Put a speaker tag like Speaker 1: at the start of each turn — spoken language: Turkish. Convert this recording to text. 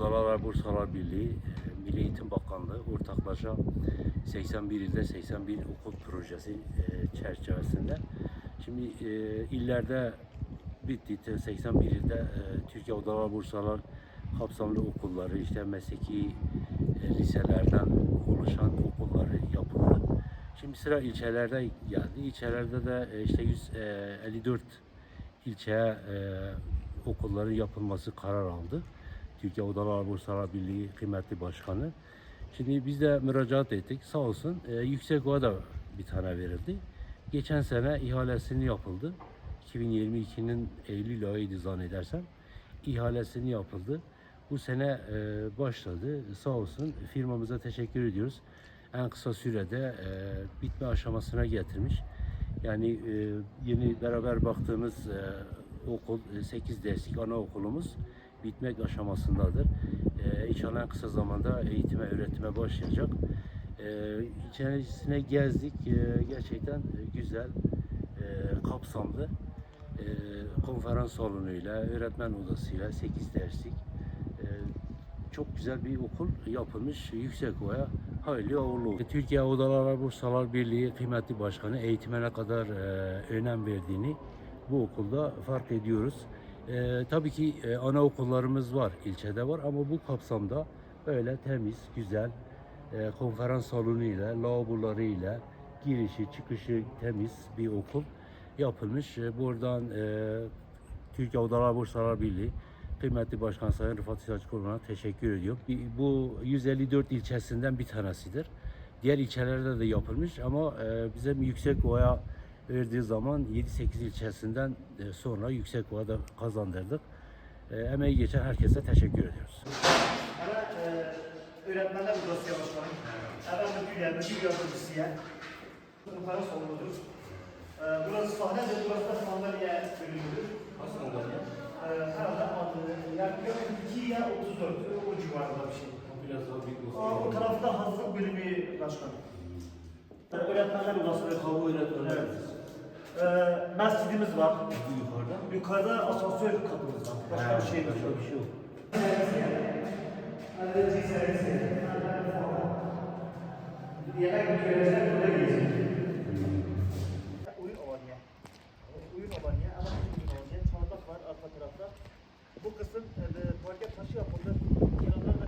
Speaker 1: Odalar ve Bursalar Birliği, Milli Eğitim Bakanlığı ortaklaşa 81 ilde 81 okul projesi e, çerçevesinde. Şimdi e, illerde bitti. 81 ilde e, Türkiye Odalar Bursalar kapsamlı okulları, işte mesleki liselerden oluşan okulları yapıldı. Şimdi sıra ilçelerde geldi. İlçelerde de işte 154 ilçeye okulların yapılması karar aldı. Türkiye Odalar Bursalar Birliği kıymetli başkanı. Şimdi biz de müracaat ettik. Sağ olsun e, Yüksekova da bir tane verildi. Geçen sene ihalesini yapıldı. 2022'nin Eylül ayıydı zannedersem. İhalesini yapıldı. Bu sene e, başladı. Sağ olsun firmamıza teşekkür ediyoruz. En kısa sürede e, bitme aşamasına getirmiş. Yani e, yeni beraber baktığımız e, okul, 8 derslik anaokulumuz bitmek aşamasındadır. E, inşallah kısa zamanda eğitime, öğretime başlayacak. E, içerisine gezdik. E, gerçekten güzel, e, kapsamlı. E, konferans salonuyla, öğretmen odasıyla 8 derslik e, çok güzel bir okul yapılmış Yüksekova'ya hayırlı uğurlu olsun. Türkiye Odalar ve Bursalar Birliği kıymetli başkanı eğitime ne kadar e, önem verdiğini bu okulda fark ediyoruz. E, tabii ki e, anaokullarımız var, ilçede var ama bu kapsamda böyle temiz, güzel e, konferans salonuyla, lavabolarıyla, girişi, çıkışı temiz bir okul yapılmış. E, buradan e, Türkiye Odalar Bursalar Birliği kıymetli Başkan Sayın Rıfat Silahçıoğlu'na teşekkür ediyorum. Bu 154 ilçesinden bir tanesidir. Diğer ilçelerde de yapılmış ama e, bize yüksek oya verdiği zaman 7-8 ilçesinden e, sonra yüksek oya da kazandırdık. E, emeği geçen herkese teşekkür ediyoruz.
Speaker 2: Ana e, öğretmenler odası başkanı. Efendim müdür, müdür yardımcısıya. Konferans salonudur. E, burası sahnedir, burası da sandalye bölümüdür.
Speaker 1: Nasıl sandalye?
Speaker 2: Herhalde adı, yani yok 2 ya 34, o civarında bir şey.
Speaker 1: Biraz daha büyük Aa, o tarafta
Speaker 2: hazırlık bölümü başkanı. E, öğretmenler odası ve
Speaker 1: kavu öğretmenler. Evet
Speaker 2: e, mescidimiz var.
Speaker 1: Yukarıda?
Speaker 2: Yukarıda asansör katımız var. Başka bir şey yok. Başka bir
Speaker 1: şey yok.
Speaker 2: Yemek görecek, burada gelecek. Oyun alanı. Oyun alanı. Ama oyun alanı. Çardak var arka tarafta. Bu kısım e, tuvalet taşı yapıldı. Kenarlarda